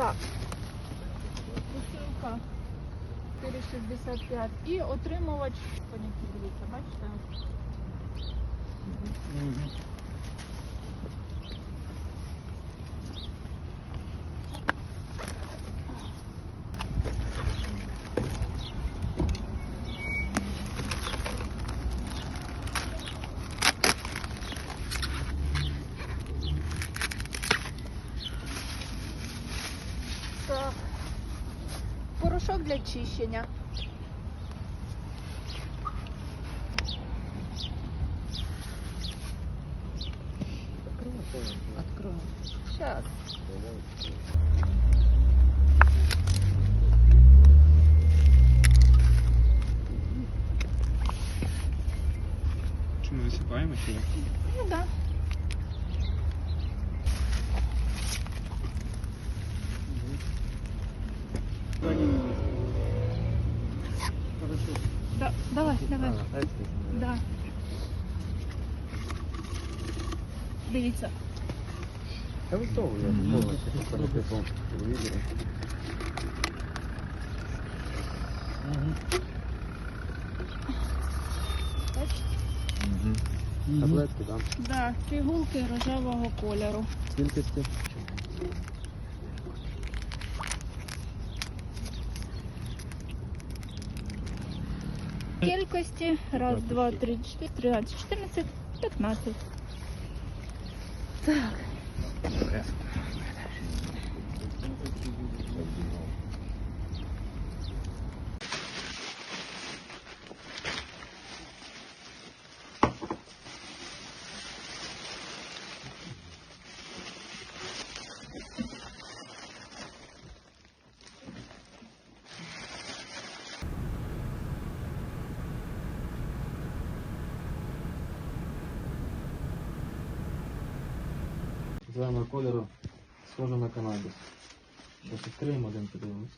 Так, Посилка 465. І отримувач, дивіться, бачите? Порошок для чищення. Открою. Сейчас. Чи ми висипаємо чи як? Ну да. Да, давай, давай. Да. Дивіться. Да вы я полностью по телефону телевизоре. Бачите? Таблетки, да? Да, пігулки рожевого кольору. Кількості. Кількості. Раз, два, три, чотири, тринадцять, чотирнадцять, п'ятнадцять. Так. Зеленого кольору схоже на канабіс. Зараз відкриємо один подивимось.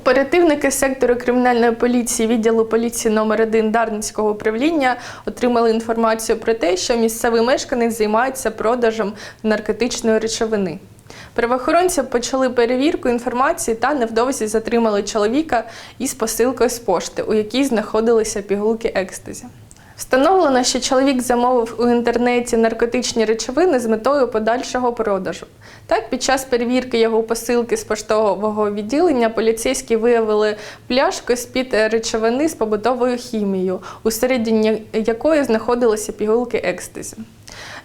Оперативники сектору кримінальної поліції відділу поліції номер 1 Дарницького управління отримали інформацію про те, що місцевий мешканець займається продажем наркотичної речовини. Правоохоронці почали перевірку інформації та невдовзі затримали чоловіка із посилкою з пошти, у якій знаходилися пігулки екстазі. Встановлено, що чоловік замовив у інтернеті наркотичні речовини з метою подальшого продажу. Так, під час перевірки його посилки з поштового відділення поліцейські виявили пляшку з-під речовини з побутовою хімією, у середині якої знаходилися пігулки екстазі.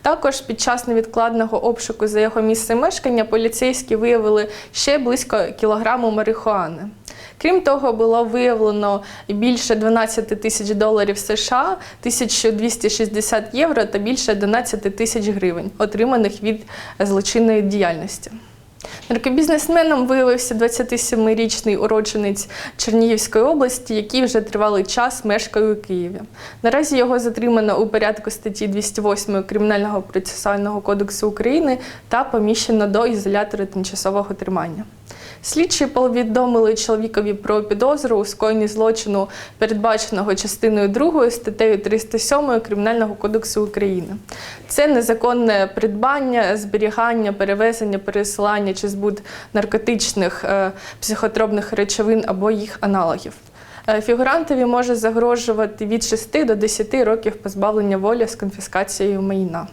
Також під час невідкладного обшуку за його місцем мешкання поліцейські виявили ще близько кілограму марихуани. Крім того, було виявлено більше 12 тисяч доларів США, 1260 євро та більше 11 тисяч гривень, отриманих від злочинної діяльності. Наркобізнесменом виявився 27-річний уродженець Чернігівської області, який вже тривалий час мешкає у Києві. Наразі його затримано у порядку статті 208 Кримінального процесуального кодексу України та поміщено до ізолятора тимчасового тримання. Слідчі повідомили чоловікові про підозру у скоєнні злочину, передбаченого частиною 2 статтею 307 Кримінального кодексу України. Це незаконне придбання, зберігання, перевезення, пересилання чи збут наркотичних е, психотропних речовин або їх аналогів. Е, Фігурантові може загрожувати від 6 до 10 років позбавлення волі з конфіскацією майна.